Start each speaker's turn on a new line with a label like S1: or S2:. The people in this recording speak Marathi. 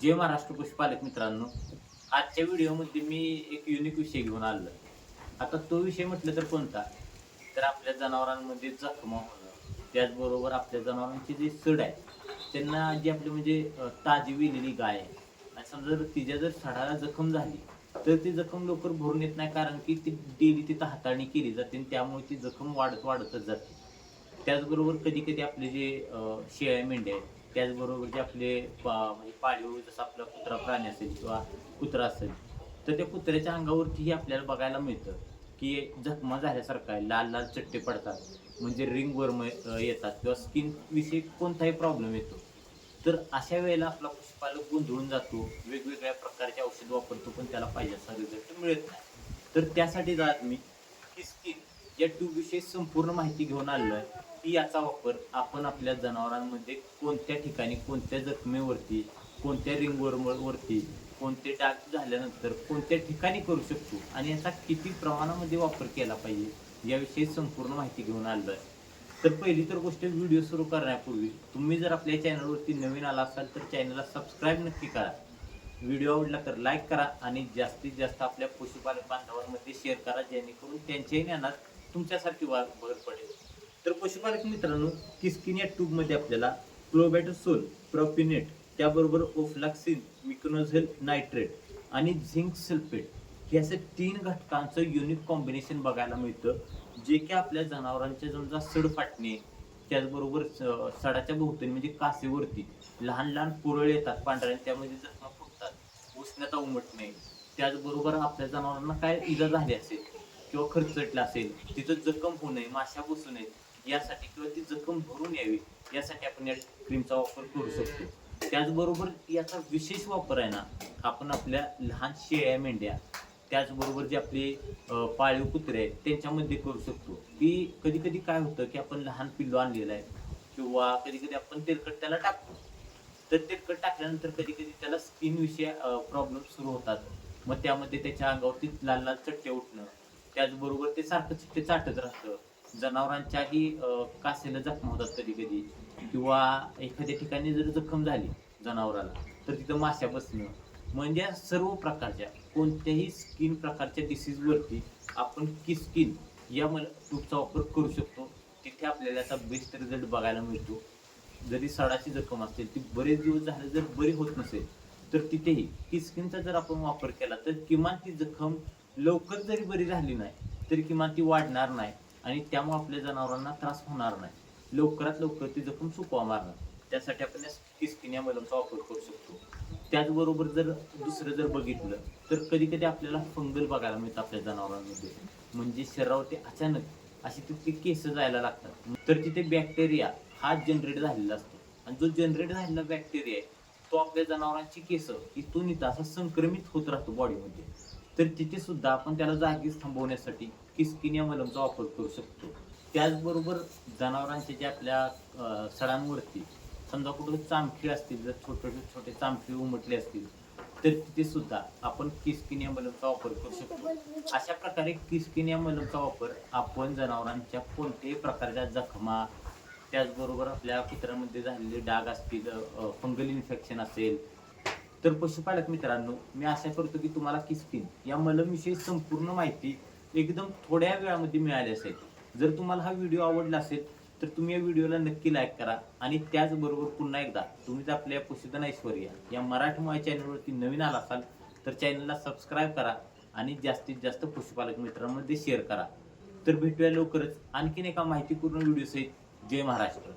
S1: जय महाराष्ट्र पशुपालक मित्रांनो. आजच्या व्हिडिओमध्ये मी एक युनिक विषय घेऊन आलो आता तो विषय म्हटलं तर कोणता? तर आपल्या जनावरांमध्ये जखमा होणं त्याचबरोबर आपल्या जनावरांची जी सड आहे त्यांना जी आपली म्हणजे ताजी विलेली गाय आहे. आणि समजा जर तिच्या जर सडाला जखम झाली तर ती जखम लवकर भरून येत नाही कारण की ती डेली तिथं हाताळणी केली जाते आणि त्यामुळे ती जखम वाढत वाढतच जाते. त्याचबरोबर कधी कधी आपले जे शेळ्या मेंढ्या आहेत त्याचबरोबर जे आपले पा- म्हणजे पाळीव जसं आपला कुत्रा प्राणी असेल किंवा कुत्रा असेल तर त्या कुत्र्याच्या अंगावरतीही आपल्याला बघायला मिळतं की जखमा झाल्यासारखं आहे लाल लाल चट्टे पडतात. म्हणजे रिंग वर्म येतात किंवा स्किन विषयी कोणताही प्रॉब्लेम येतो. तर अशा वेळेला आपला पशुपालक गोंधळून जातो. वेगवेगळ्या प्रकारचे औषध वापरतो पण त्याला पाहिजे असा रिझल्ट मिळत नाही. तर त्यासाठी जात मी की स्किन या ट्यूबविषयी संपूर्ण माहिती घेऊन आलेलो आहे. की याचा वापर आपण आपल्या जनावरांमध्ये कोणत्या ठिकाणी कोणत्या जखमेवरती कोणत्या रिंगवरवरती कोणते डाग झाल्यानंतर कोणत्या ठिकाणी करू शकतो आणि याचा किती प्रमाणामध्ये वापर केला पाहिजे याविषयी संपूर्ण माहिती घेऊन आलो आहे. तर पहिली तर गोष्ट व्हिडिओ सुरू करण्यापूर्वी तुम्ही जर आपल्या चॅनलवरती नवीन आला असाल तर चॅनलला सबस्क्राईब नक्की करा. व्हिडिओ आवडला तर लाईक करा आणि जास्तीत जास्त आपल्या पशुपालक बांधवांमध्ये शेअर करा जेणेकरून त्यांच्याही ज्ञानात तुमच्यासारखी वा भर पडेल. तर पशुपालक मित्रांनो किस्किन या ट्यूबमध्ये आपल्याला क्लोबॅटोसोल प्रॉपिनेट त्याबरोबर ओफ्लाक्सिन मिकोनोझेल नायट्रेट आणि झिंक सल्फेट हे असे तीन घटकांचं युनिक कॉम्बिनेशन बघायला मिळतं जे की आपल्या जनावरांच्या समजा सड फाटणे त्याचबरोबर सडाच्या भोवतणी म्हणजे कासेवरती लहान लहान पुरळ येतात पांढऱ्या त्यामध्ये जखमा फुटतात उष्णता उमटणे. त्याचबरोबर आपल्या जनावरांना काय इजा झाली असेल किंवा खर्चटला असेल तिथं जखम होऊ नये माशा बसू नये यासाठी किंवा ती जखम भरून यावी यासाठी आपण या क्रीमचा वापर करू शकतो. त्याचबरोबर याचा विशेष वापर आहे ना आपण आपल्या लहान शेळ्या मेंढ्या त्याचबरोबर जे आपले पाळीव कुत्रे आहेत त्यांच्यामध्ये करू शकतो. की कधी कधी काय होतं की आपण लहान पिल्लू आणलेलं आहे किंवा कधी कधी आपण तेलकट त्याला टाकतो. तर तेलकट टाकल्यानंतर कधी कधी त्याला स्किन विषय प्रॉब्लेम सुरू होतात. मग त्यामध्ये त्याच्या अंगावरती लाल लाल चट्टे उठणं त्याचबरोबर ते सारखं चिट्टे चाटत राहतं. जनावरांच्याही कासेला जखमा होतात कधी कधी किंवा एखाद्या ठिकाणी जर जखम झाली जनावराला तर तिथं माश्या बसणं. म्हणजे सर्व प्रकारच्या कोणत्याही स्किन प्रकारच्या डिसीजवरती आपण की स्किन या मला टूपचा वापर करू शकतो. तिथे आपल्याला याचा बेस्ट रिझल्ट बघायला मिळतो. जरी सडाची जखम असेल ती बरेच दिवस झाले जर बरी होत नसेल तर तिथेही किसकिनचा जर आपण वापर केला तर किमान ती जखम लवकर जरी बरी झाली नाही तरी किमान ती वाढणार नाही आणि त्यामुळे आपल्या जनावरांना त्रास होणार नाही. लवकरात लवकर ती जखम सुकवा मारणार. त्यासाठी आपण या किसकिन या मलमचा वापर करू शकतो. त्याचबरोबर जर दुसरं जर बघितलं तर कधी कधी आपल्याला फंगल बघायला मिळतं आपल्या जनावरांमध्ये. म्हणजे शरीरावरती अचानक अशी तिथे केस जायला लागतात. तर तिथे बॅक्टेरिया हा जनरेट झालेला असतो. आणि जो जनरेट झालेला बॅक्टेरिया आहे तो आपल्या जनावरांची केस इथून इथं असा संक्रमित होत राहतो बॉडीमध्ये तर तिथे सुद्धा आपण त्याला जागीच थांबवण्यासाठी किसकिन मलमचा वापर करू शकतो. त्याचबरोबर जनावरांचे जे आपल्या सडांवरती समजा कुठं चामखीळ असतील जर छोटे छोटे चामखीळ उमटले असतील तर तिथे सुद्धा आपण किसकिन मलमचा वापर करू शकतो. अशा प्रकारे किसकिन मलमचा वापर आपण जनावरांच्या कोणत्याही प्रकारच्या जखमा त्याचबरोबर आपल्या कुत्र्यामध्ये झालेले डाग असतील फंगल इन्फेक्शन असेल तर पशुपालक मित्रांनो मी आशा करतो की तुम्हाला किसकिन या मलमविषयी संपूर्ण माहिती एकदम थोड्या वेळामध्ये मिळाली असेल. जर तुम्हाला हा व्हिडिओ आवडला असेल तर तुम्ही या व्हिडिओला नक्की लाईक करा आणि त्याचबरोबर पुन्हा एकदा तुम्ही जर आपल्या पशुधन ऐश्वर्या या मराठमोळ्या चॅनलवरती नवीन आला असाल तर चॅनलला सबस्क्राईब करा आणि जास्तीत जास्त पशुपालक मित्रांमध्ये शेअर करा. तर भेटूया लवकरच आणखीन एका माहितीपूर्ण व्हिडिओ सहित. जय महाराष्ट्र.